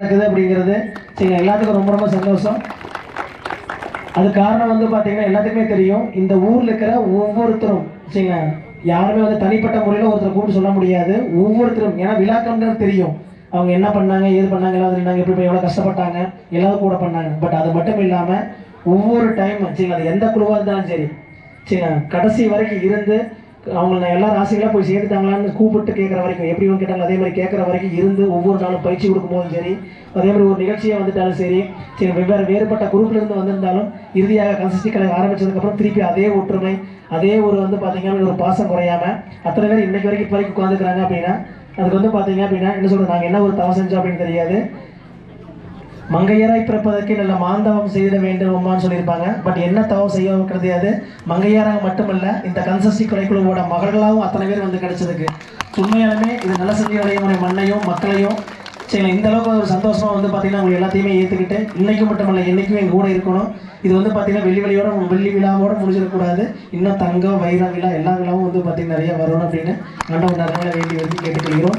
நடக்குது அப்படிங்கிறது. சரி எல்லாத்துக்கும் ரொம்ப ரொம்ப சந்தோஷம். அது காரணம் வந்து பார்த்தீங்கன்னா எல்லாத்துக்குமே தெரியும். இந்த ஊரில் இருக்கிற ஒவ்வொருத்தரும் சரிங்களா? யாருமே வந்து தனிப்பட்ட முறையில் ஒருத்தரை கூப்பிட்டு சொல்ல முடியாது. ஒவ்வொருத்தரும் ஏன்னா விழாக்கம்னு தெரியும். அவங்க என்ன பண்ணாங்க ஏது பண்ணாங்க எல்லாம் இருந்தாங்க எப்படி எவ்வளோ கஷ்டப்பட்டாங்க எல்லாரும் கூட பண்ணாங்க. பட் அது மட்டும் இல்லாமல் ஒவ்வொரு டைம் சரிங்களா அது எந்த குழுவாக இருந்தாலும் சரி சரிங்களா கடைசி வரைக்கும் இருந்து அவங்கள நான் எல்லா ராசிகளாக போய் சேர்த்துட்டாங்களான்னு கூப்பிட்டு கேட்குற வரைக்கும் எப்படி இவங்க கேட்டாங்க அதே மாதிரி கேட்குற வரைக்கும் இருந்து ஒவ்வொரு நாளும் பயிற்சி கொடுக்கும்போதும் சரி அதே மாதிரி ஒரு நிகழ்ச்சியாக வந்துட்டாலும் சரி சரி வெவ்வேறு வேறுபட்ட குரூப்லேருந்து வந்திருந்தாலும் இறுதியாக கன்சிஸ்டி கலை ஆரம்பிச்சதுக்கப்புறம் திருப்பி அதே ஒற்றுமை அதே ஒரு வந்து பார்த்தீங்கன்னா ஒரு பாசம் குறையாம அத்தனை பேர் இன்னைக்கு வரைக்கும் இப்போ வரைக்கும் உட்காந்துக்கிறாங்க அப்படின்னா அதுக்கு வந்து பார்த்தீங்க அப்படின்னா என்ன சொல்கிறது நாங்கள் என்ன ஒரு தவம் செஞ்சோம் அப்படின்னு தெரியாது. மங்கையராய் பிறப்பதற்கு நல்ல மாந்தவம் செய்திட வேண்டுமான்னு சொல்லியிருப்பாங்க. பட் என்ன தவம் செய்ய கிடையாது மங்கையராக மட்டுமல்ல இந்த கன்சஸ்டி கொலைக்குழுவோட மகள்களாகவும் அத்தனை பேர் வந்து கிடைச்சதுக்கு. உண்மையாலுமே இது நல்ல செஞ்சடைய மண்ணையும் மக்களையும் சரி இந்த அளவுக்கு ஒரு சந்தோஷமாக வந்து பார்த்தீங்கன்னா உங்களை எல்லாத்தையுமே ஏற்றுக்கிட்டு இன்னைக்கு மட்டுமல்ல என்றைக்குமே எங்கள் கூட இருக்கணும். இது வந்து பார்த்தீங்கன்னா வெள்ளி வெளியோட வெள்ளி விழாவோட முடிஞ்சிடக்கூடாது. இன்னும் தங்கம் வைர விழா எல்லா விழாவும் வந்து பார்த்தீங்கன்னா நிறைய வரணும் அப்படின்னு ஆண்டவன் நிறைய வேண்டி வந்து கேட்டுக்கொள்கிறோம்.